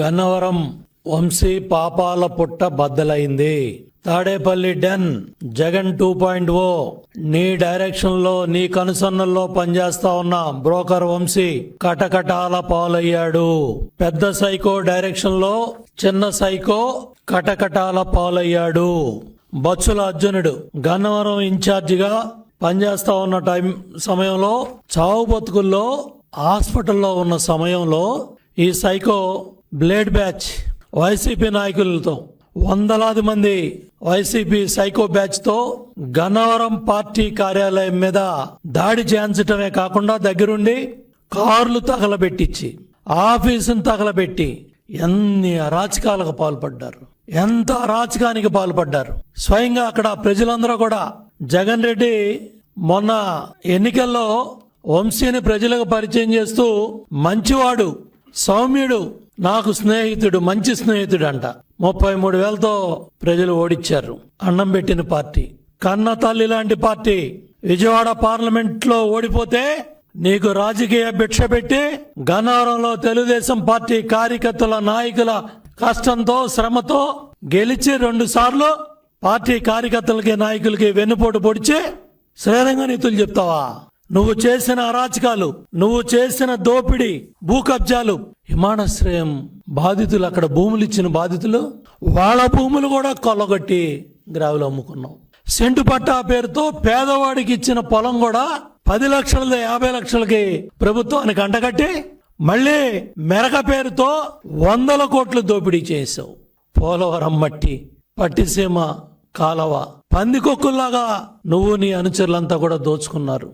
గన్నవరం వంశీ పాపాల పుట్ట బద్దలైంది. Tadepalli den Jagan two point O నీ డైరెక్షన్లో నీ కనుసన్నల్లో పనిచేస్తా ఉన్న బ్రోకర్ వంశీ కటకటాల పాలయ్యాడు. పెద్ద సైకో డైరెక్షన్లో చిన్న సైకో కటకటాల పాలయ్యాడు. బచ్చుల అర్జునుడు గన్నవరం ఇన్ఛార్జిగా పనిచేస్తా ఉన్న టైం సమయంలో చావు బతుకుల్లో హాస్పిటల్లో ఉన్న సమయంలో ఈ సైకో బ్లేడ్ బ్యాచ్ వైసీపీ నాయకులతో వందలాది మంది వైసీపీ సైకో బ్యాచ్తో గన్నవరం పార్టీ కార్యాలయం మీద దాడి చేయించటమే కాకుండా దగ్గరుండి కార్లు తగలబెట్టించి ఆఫీసును తగలబెట్టి ఎన్ని అరాచకాలకు పాల్పడ్డారు ఎంత అరాచకానికి పాల్పడ్డారు. స్వయంగా అక్కడ ప్రజలందరూ కూడా జగన్ రెడ్డి మొన్న ఎన్నికల్లో వంశీని ప్రజలకు పరిచయం చేస్తూ మంచివాడు సౌమ్యుడు నాకు స్నేహితుడు మంచి స్నేహితుడు అంట ముప్పై మూడు వేలతో ప్రజలు ఓడిచ్చారు. అన్నం పెట్టిన పార్టీ. కన్న తల్లి లాంటి పార్టీ. విజయవాడ పార్లమెంట్లో ఓడిపోతే నీకు రాజకీయ భిక్ష పెట్టి గన్నవరంలో తెలుగుదేశం పార్టీ కార్యకర్తల నాయకుల కష్టంతో శ్రమతో గెలిచి రెండు సార్లు పార్టీ కార్యకర్తలకి నాయకులకి వెన్నుపోటు పొడిచి శ్రీరంగ నీతులు చెప్తావా? నువ్వు చేసిన అరాచకాలు నువ్వు చేసిన దోపిడీ భూ కబ్జాలు విమానాశ్రయం బాధితులు అక్కడ భూములు ఇచ్చిన బాధితులు వాళ్ళ భూములు కూడా కొల్లగొట్టి గ్రావులు అమ్ముకున్నావు. సెంటు పట్టా పేరుతో పేదవాడికి ఇచ్చిన పొలం కూడా పది లక్షల యాభై లక్షలకి ప్రభుత్వానికి అంటగట్టి మళ్ళీ మెరక పేరుతో వందల కోట్లు దోపిడీ చేసావు పోలవరం మట్టి పట్టిసీమ కాలవ పందికొక్కుల్లాగా నువ్వు నీ అనుచరులంతా కూడా దోచుకున్నారు.